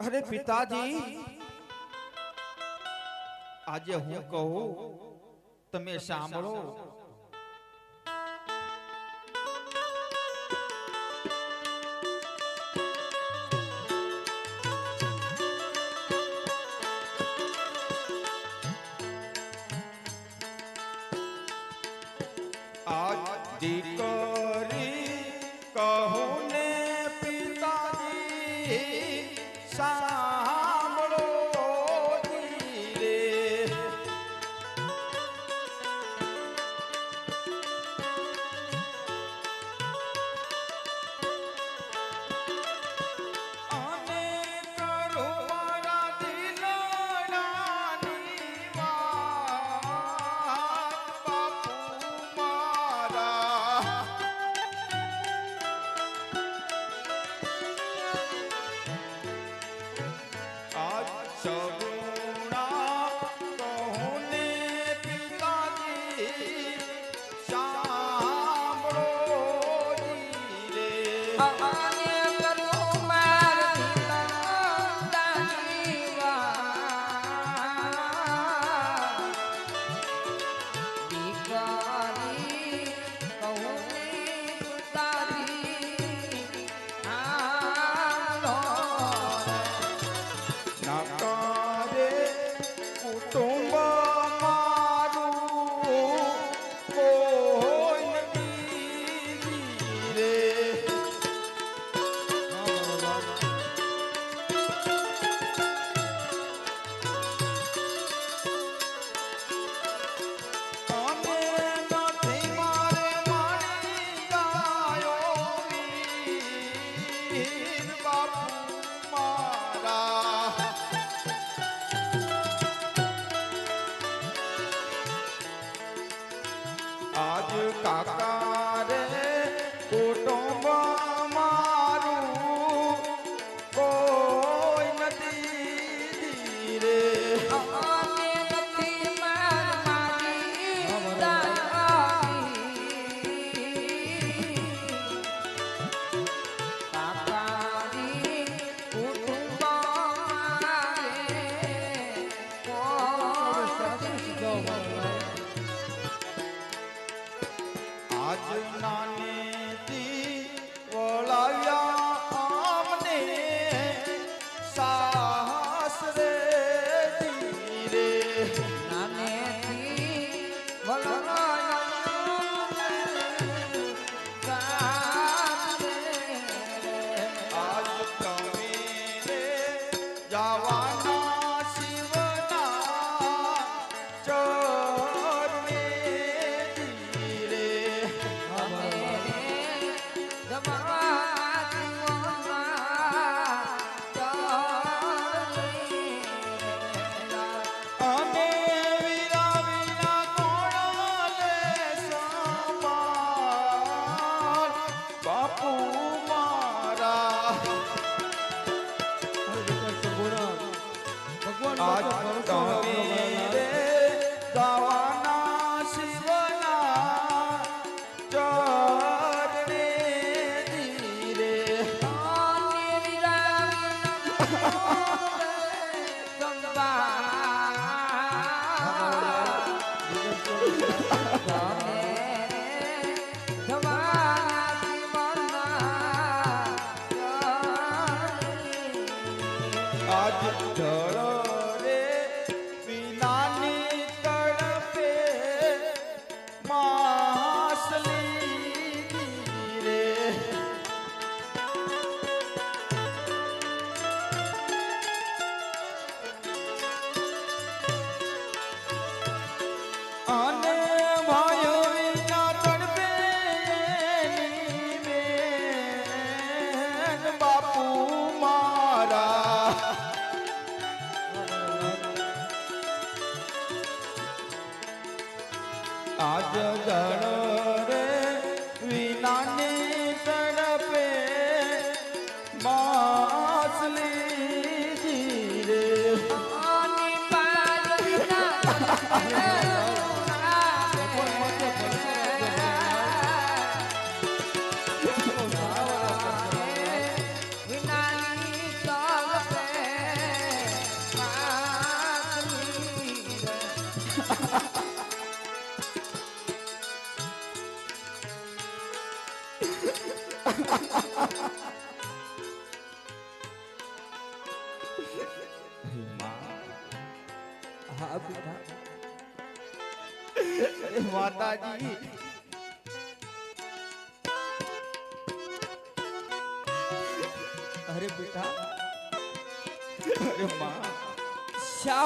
અરે પિતાજી આજે હું કહું તમે સાંભળો.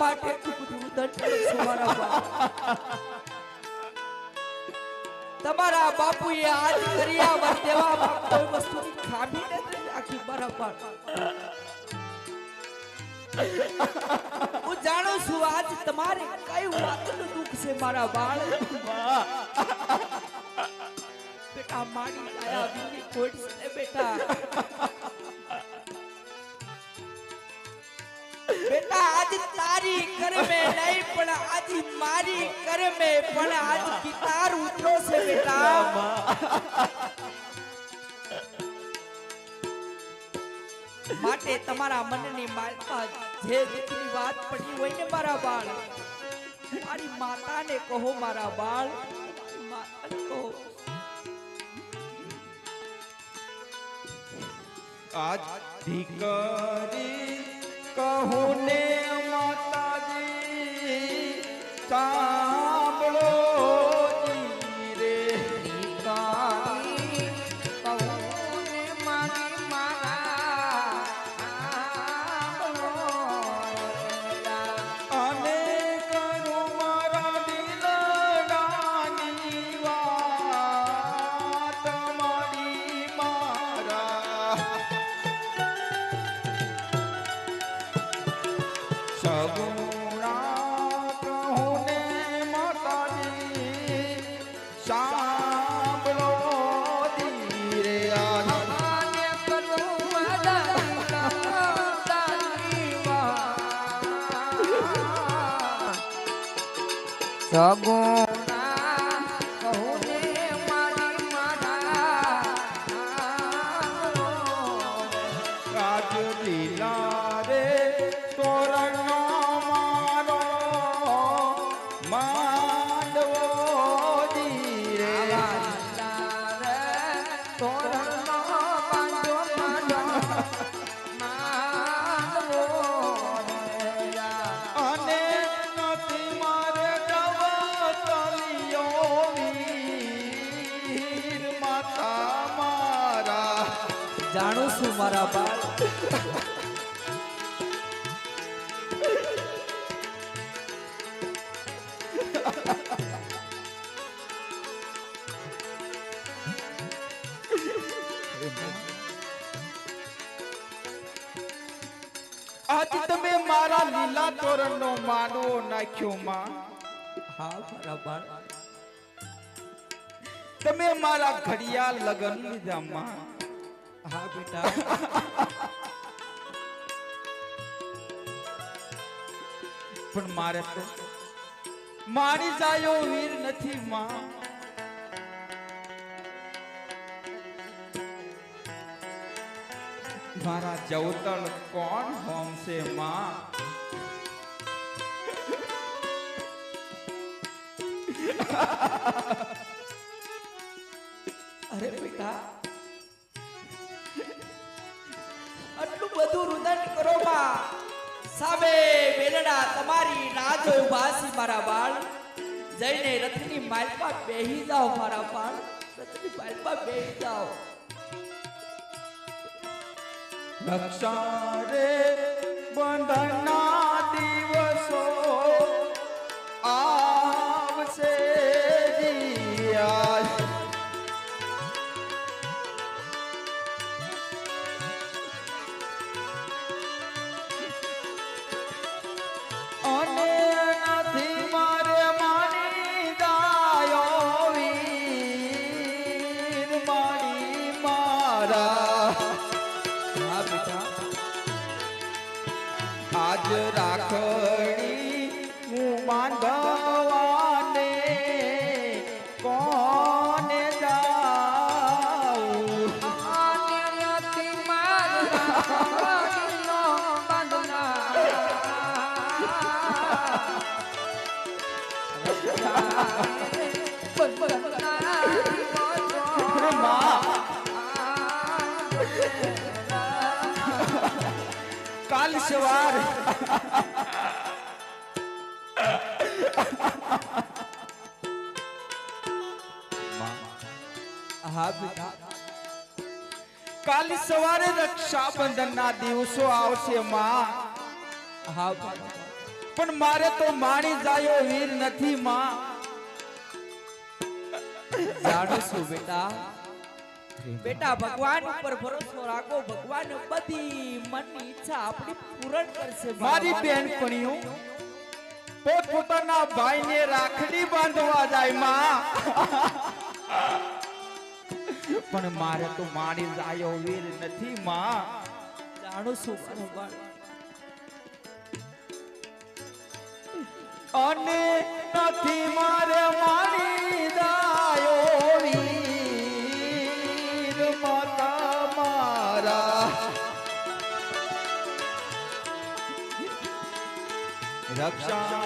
માટે તમારા બાપુએ આજ દરિયામાં દેવામાં કોઈ ખામી નથી રાખી બરાબર હું જાણું છું આજ તમારે કઈ વાતનું દુઃખ છે મારા બાળ. બેટા, મારી આયા વિની બેટા. બેટા, આજ તારી કરમે નહીં, પણ આજ મારી કરમે, પણ આજ ગિટાર ઉતરો છે બેટા. માટે તમારા મનની માલમાં જે દુઃખની વાત પડી હોય ને મારા બાળ, મારી માતાને કહો મારા બાળ. કહો આજ દીકરી કહું ને માતાજી સાંભળો સગુણા મારા તોરણ નો માંડવો નાખ્યો માં. હા બરાબર તમે મારા ઘડિયાળ લગન લીધા માં. હા બેટા. પણ મારે તો મારી જાયો વીર નથી માં. મારા જવતળ કોણ હોમશે માં? અરે બેટા. આટલું બધું રુદન કરો માં સામે બેલડા તમારી રાજો ઉભાસી મારા બાળ. જઈને રથની માલમાં બેહી જાઓ મારા બાળ. રથની માલમાં બેહી જાઓ. રક્ષા રે બંધના કાલ સવારે રક્ષાબંધન ના દિવસો આવશે માં. હા પણ મારે તો માણી જાયો વીર નથી માં. જાણું છું બેટા? બેટા ભગવાન ઉપર ભરોસો રાખો. ભગવાન બધી મનની ઈચ્છા આપણી પૂરણ કરશે મારી બેન બેનપણીઓ પોતપોતાના ભાઈને રાખડી બાંધવા જાય માં. પણ મારે તો મારી જાયો વીર નથી માં. જાણું છું મારો બાળ અને નથી મારે મારી જાયો વીર માતા મારા. રક્ષા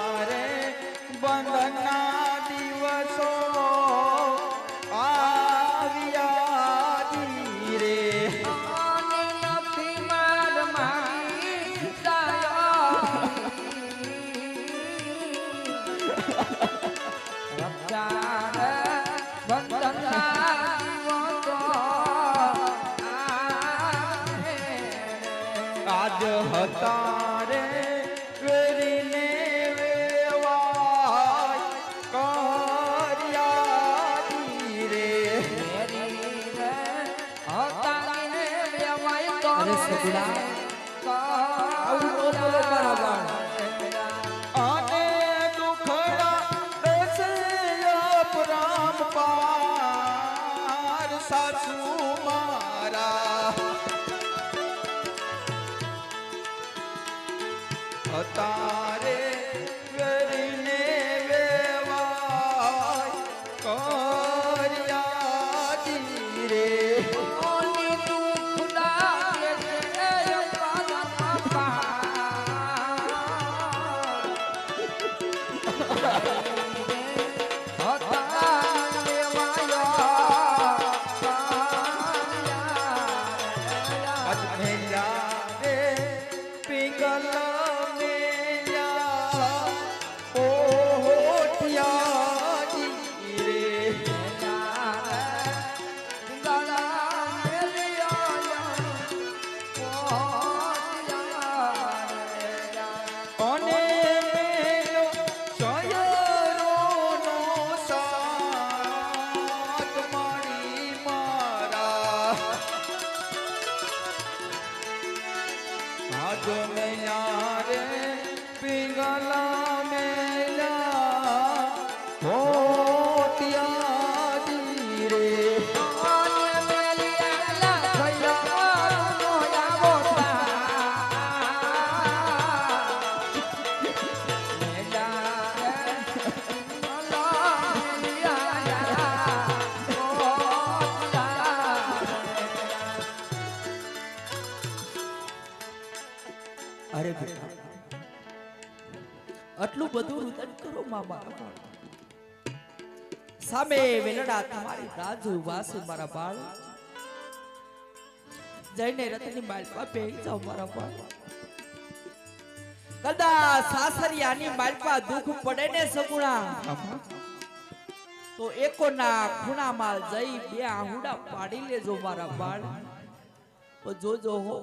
હતા રે વેરીને વેવાય કર્યા જી રે અરે સગુણા આટલું બધું રુદન કરો મામા. સામે વેલડા તમારી રાજુ વાસુ મારા બાળ. જઈને રતની માલપા બેહી જાઓ મારા બાળ. કદા સાસરિયાની માલપા દુઃખ પડે ને સગુણા. તો એકોના ખૂણામાં જઈ બે આહુડા પાડી લેજો મારા બાળ. જોજો હો.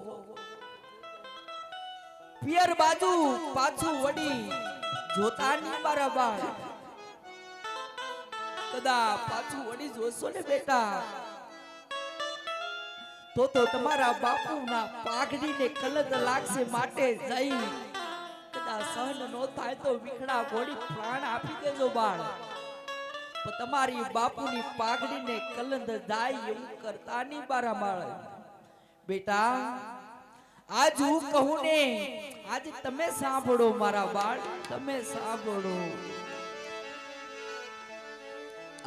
પિયર બાજુ પાછું વડી જોતા નહીં મારા બાળ કદા પાછું વડી જોશો ને બેટા? તો તો તમારા બાપુના પાઘડીને કલંક લાગશે માટે જઈ. કદા સહન નો થાય તો વિખડા ઘોડી પ્રાણ આપી દેજો બાળ. તમારી બાપુની પાઘડીને કલંદ જાય એવું કરતા નહીં બારા બાળ બેટા આજ હું કહું ને, આજ તમે સાંભળો મારા બાળ, તમે સાંભળો.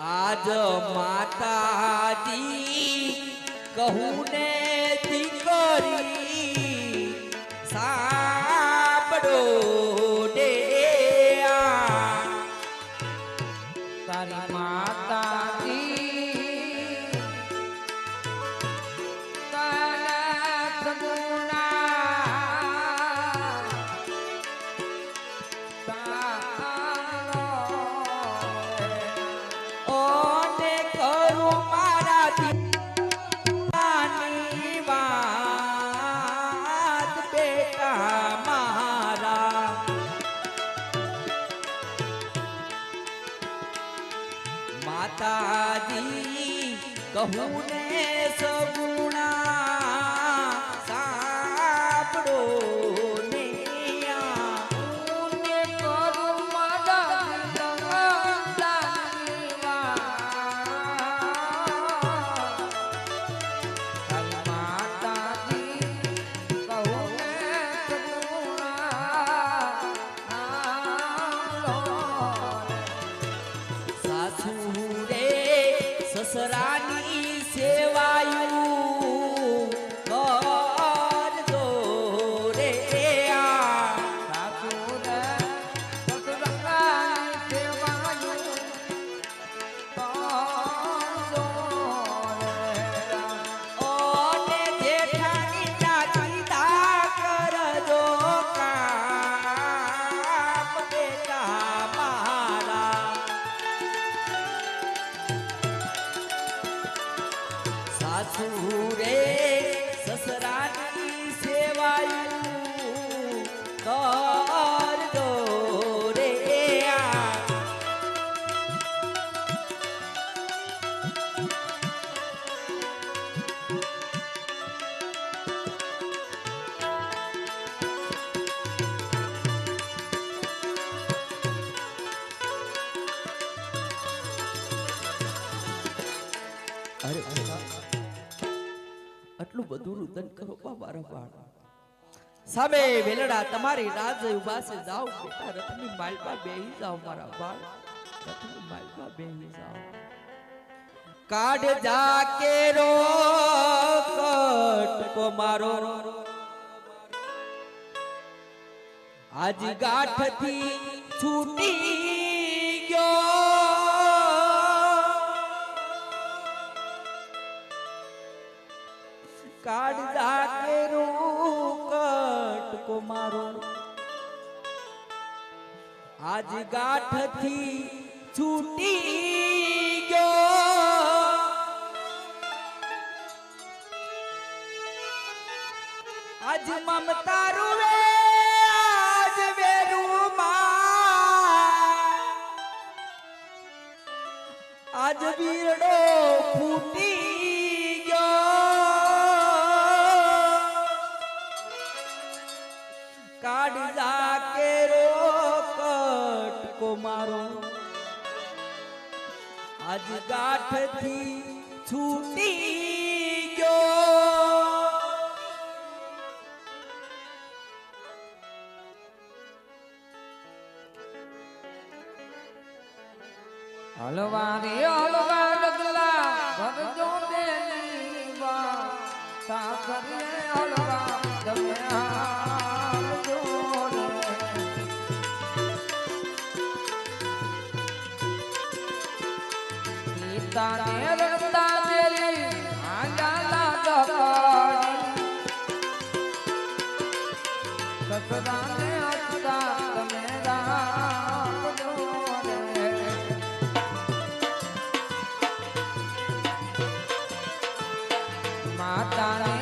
આજ માતાજી કહું ને, દીકરી કહું ને સગુણા સાંભળો. સસરાની સેવાયું બા સામે વેલડા તમારી રાજ ઊભા છે, જાઓ બેટા, રથની માલપા બેહી જાઓ મારા બાળ. રથની માલપા બેહી જાઓ. કાઢ જા કેરો કટકો મારો. આજ ગાંઠથી છૂટી ગયો. કાઢ કેરું કટકો મારો. આજ ગાંઠથી છૂટી ગયો. આજ મમતા રૂવે આજ વેરુમાં આજ બીરડો ફૂટી ગાંઠથી છૂટી ગયો હલવા રે માતાને